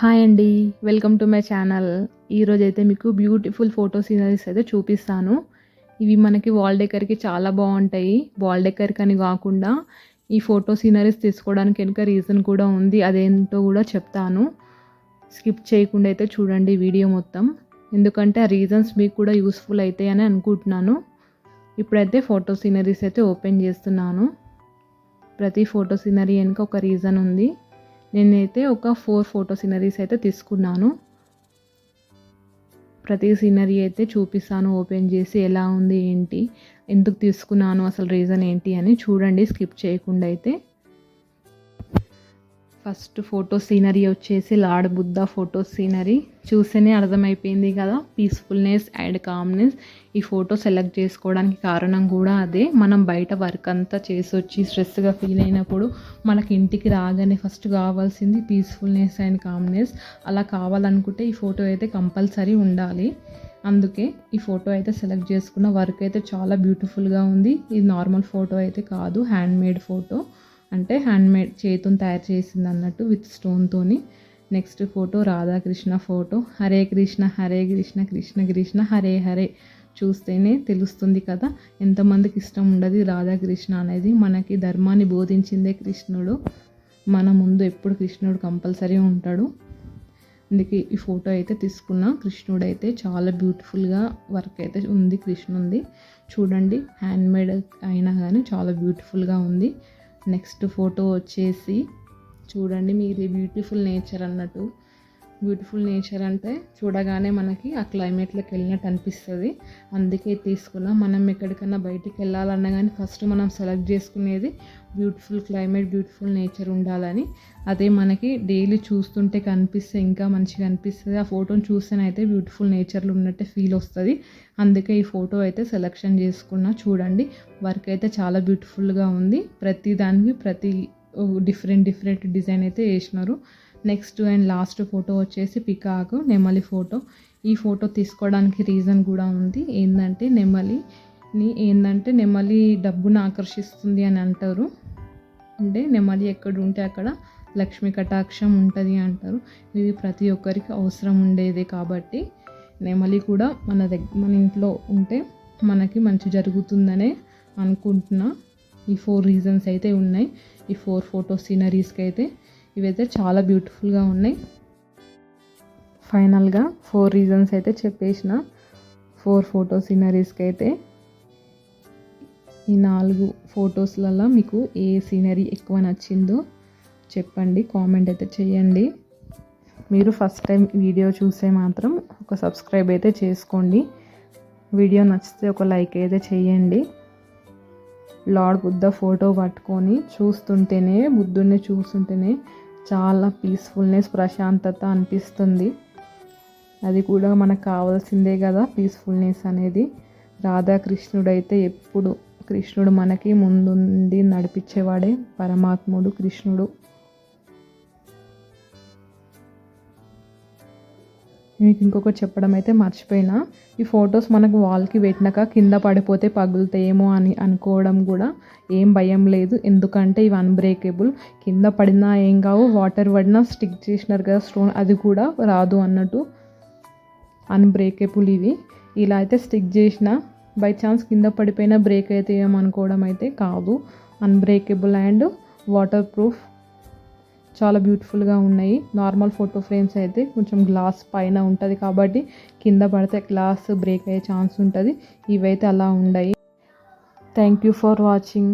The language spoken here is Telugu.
హాయ్ అండి వెల్కమ్ టు మై ఛానల్. ఈరోజు అయితే మీకు బ్యూటిఫుల్ ఫోటో సీనరీస్ అయితే చూపిస్తాను. ఇవి మనకి వాల్ డెకర్కి చాలా బాగుంటాయి. వాల్ డెకర్కి అని కాకుండా ఈ ఫోటో సీనరీస్ తీసుకోవడానికి వెనుక రీజన్ కూడా ఉంది అదేంటో కూడా చెప్తాను. స్కిప్ చేయకుండా అయితే చూడండి వీడియో మొత్తం. ఎందుకంటే ఆ రీజన్స్ మీకు కూడా యూస్ఫుల్ అవుతాయని అనుకుంటున్నాను. ఇప్పుడైతే ఫోటో సీనరీస్ అయితే ఓపెన్ చేస్తున్నాను. ప్రతి ఫోటో సీనరీ వెనుక ఒక రీజన్ ఉంది. నేనైతే ఒక ఫోర్ ఫోటో సీనరీస్ అయితే తీసుకున్నాను. ప్రతి సీనరీ అయితే చూపిస్తాను ఓపెన్ చేసి ఎలా ఉంది ఏంటి ఎందుకు తీసుకున్నాను అసలు రీజన్ ఏంటి అని చూడండి స్కిప్ చేయకుండా అయితే. ఫస్ట్ ఫోటో సీనరీ వచ్చేసి లార్డ్ బుద్ధ ఫోటో సీనరీ. చూస్తేనే అర్థమైపోయింది కదా పీస్ఫుల్నెస్ అండ్ కామ్నెస్ ఈ ఫోటో సెలెక్ట్ చేసుకోవడానికి కారణం కూడా అదే. మనం బయట వర్క్ అంతా చేసి వచ్చి స్ట్రెస్గా ఫీల్ అయినప్పుడు మనకి ఇంటికి రాగానే ఫస్ట్ కావాల్సింది పీస్ఫుల్నెస్ అండ్ కామ్నెస్ అలా కావాలనుకుంటే ఈ ఫోటో అయితే కంపల్సరీ ఉండాలి. అందుకే ఈ ఫోటో అయితే సెలెక్ట్ చేసుకున్న వర్క్ అయితే చాలా బ్యూటిఫుల్గా ఉంది. ఇది నార్మల్ ఫోటో అయితే కాదు హ్యాండ్మేడ్ ఫోటో అంటే హ్యాండ్మేడ్ చేతుని తయారు చేసింది అన్నట్టు with స్టోన్తోని next photo Radhakrishna photo Hare Krishna Hare Krishna Krishna Krishna Hare Hare. చూస్తేనే తెలుస్తుంది కదా ఎంతమందికి ఇష్టం ఉండదు రాధాకృష్ణ అనేది. మనకి ధర్మాన్ని బోధించిందే కృష్ణుడు. మన ముందు ఎప్పుడు కృష్ణుడు కంపల్సరీ ఉంటాడు. అందుకే ఈ ఫోటో అయితే తీసుకున్న. కృష్ణుడు అయితే చాలా బ్యూటిఫుల్గా వర్క్ అయితే ఉంది కృష్ణుంది. చూడండి హ్యాండ్మేడ్ అయినా కానీ చాలా బ్యూటిఫుల్గా ఉంది. నెక్స్ట్ ఫోటో వచ్చేసి చూడండి మీది బ్యూటిఫుల్ నేచర్ అన్నట్టు. బ్యూటిఫుల్ నేచర్ అంటే చూడగానే మనకి ఆ క్లైమేట్లోకి వెళ్ళినట్టు అనిపిస్తుంది. అందుకే తీసుకున్నాం. మనం ఎక్కడికన్నా బయటికి వెళ్ళాలన్నా కానీ ఫస్ట్ మనం సెలెక్ట్ చేసుకునేది బ్యూటిఫుల్ క్లైమేట్ బ్యూటిఫుల్ నేచర్ ఉండాలని. అదే మనకి డైలీ చూస్తుంటే కనిపిస్తే ఇంకా మంచిగా అనిపిస్తుంది. ఆ ఫోటోని చూస్తేనైతే బ్యూటిఫుల్ నేచర్లో ఉన్నట్టే ఫీల్ వస్తుంది. అందుకే ఈ ఫోటో అయితే సెలెక్షన్ చేసుకున్నా. చూడండి. వర్క్ అయితే చాలా బ్యూటిఫుల్గా ఉంది. ప్రతి దానికి ప్రతి డిఫరెంట్ డిఫరెంట్ డిజైన్ అయితే వేసినారు. నెక్స్ట్ అండ్ లాస్ట్ ఫోటో వచ్చేసి పికాక్ నెమలి ఫోటో. ఈ ఫోటో తీసుకోవడానికి రీజన్ కూడా ఉంది. ఏంటంటే నెమలిని ఏంటంటే నెమలి డబ్బును ఆకర్షిస్తుంది అని అంటారు. అంటే నెమలి ఎక్కడ ఉంటే అక్కడ లక్ష్మి కటాక్షం ఉంటుంది అంటారు. ఇది ప్రతి ఒక్కరికి అవసరం ఉండేదే కాబట్టి నెమలి కూడా మన దగ్గర మన ఇంట్లో ఉంటే మనకి మంచి జరుగుతుందనే అనుకుంటున్నా. ఈ ఫోర్ రీజన్స్ అయితే ఉన్నాయి. ఈ ఫోర్ ఫోటో సీనరీస్కి అయితే ఇవైతే చాలా బ్యూటిఫుల్గా ఉన్నాయి. ఫైనల్గా ఫోర్ రీజన్స్ అయితే చెప్పేసిన. ఫోర్ ఫోటో సీనరీస్కి అయితే ఈ నాలుగు ఫొటోస్లలో మీకు ఏ సీనరీ ఎక్కువ నచ్చిందో చెప్పండి కామెంట్ అయితే చేయండి. మీరు ఫస్ట్ టైం వీడియో చూసే మాత్రం ఒక సబ్స్క్రైబ్ అయితే చేసుకోండి. వీడియో నచ్చితే ఒక లైక్ అయితే చేయండి. లార్డ్ బుద్ధ ఫోటో పట్టుకొని చూస్తుంటేనే బుద్ధుడిని చూస్తుంటేనే చాలా పీస్ఫుల్నెస్ ప్రశాంతత అనిపిస్తుంది. అది కూడా మనకు కావాల్సిందే కదా పీస్ఫుల్నెస్ అనేది. రాధాకృష్ణుడైతే ఎప్పుడు కృష్ణుడు మనకి ముందుండి నడిపించేవాడే పరమాత్ముడు కృష్ణుడు. మీకు ఇంకొకటి చెప్పడం అయితే మర్చిపోయినా. ఈ ఫొటోస్ మనకు వాల్కి పెట్టినాక కింద పడిపోతే పగులుతాయేమో అని అనుకోవడం కూడా ఏం భయం లేదు. ఎందుకంటే ఇవి అన్బ్రేకబుల్ కింద పడినా ఏం కావు వాటర్ పడినా స్టిక్ చేసినారు కదా స్టోన్ అది కూడా రాదు అన్నట్టు. అన్బ్రేకబుల్ ఇవి. ఇలా అయితే స్టిక్ చేసిన బై ఛాన్స్ కింద పడిపోయినా బ్రేక్ అయితే ఏమనుకోవడం అయితే కాదు. అన్బ్రేకబుల్ అండ్ వాటర్ ప్రూఫ్ చాలా బ్యూటిఫుల్గా ఉన్నాయి. నార్మల్ ఫోటో ఫ్రేమ్స్ అయితే కొంచెం గ్లాస్ పైన ఉంటుంది కాబట్టి కింద పడితే గ్లాస్ బ్రేక్ అయ్యే ఛాన్స్ ఉంటుంది. ఇవైతే అలా ఉన్నాయి. Thank you for watching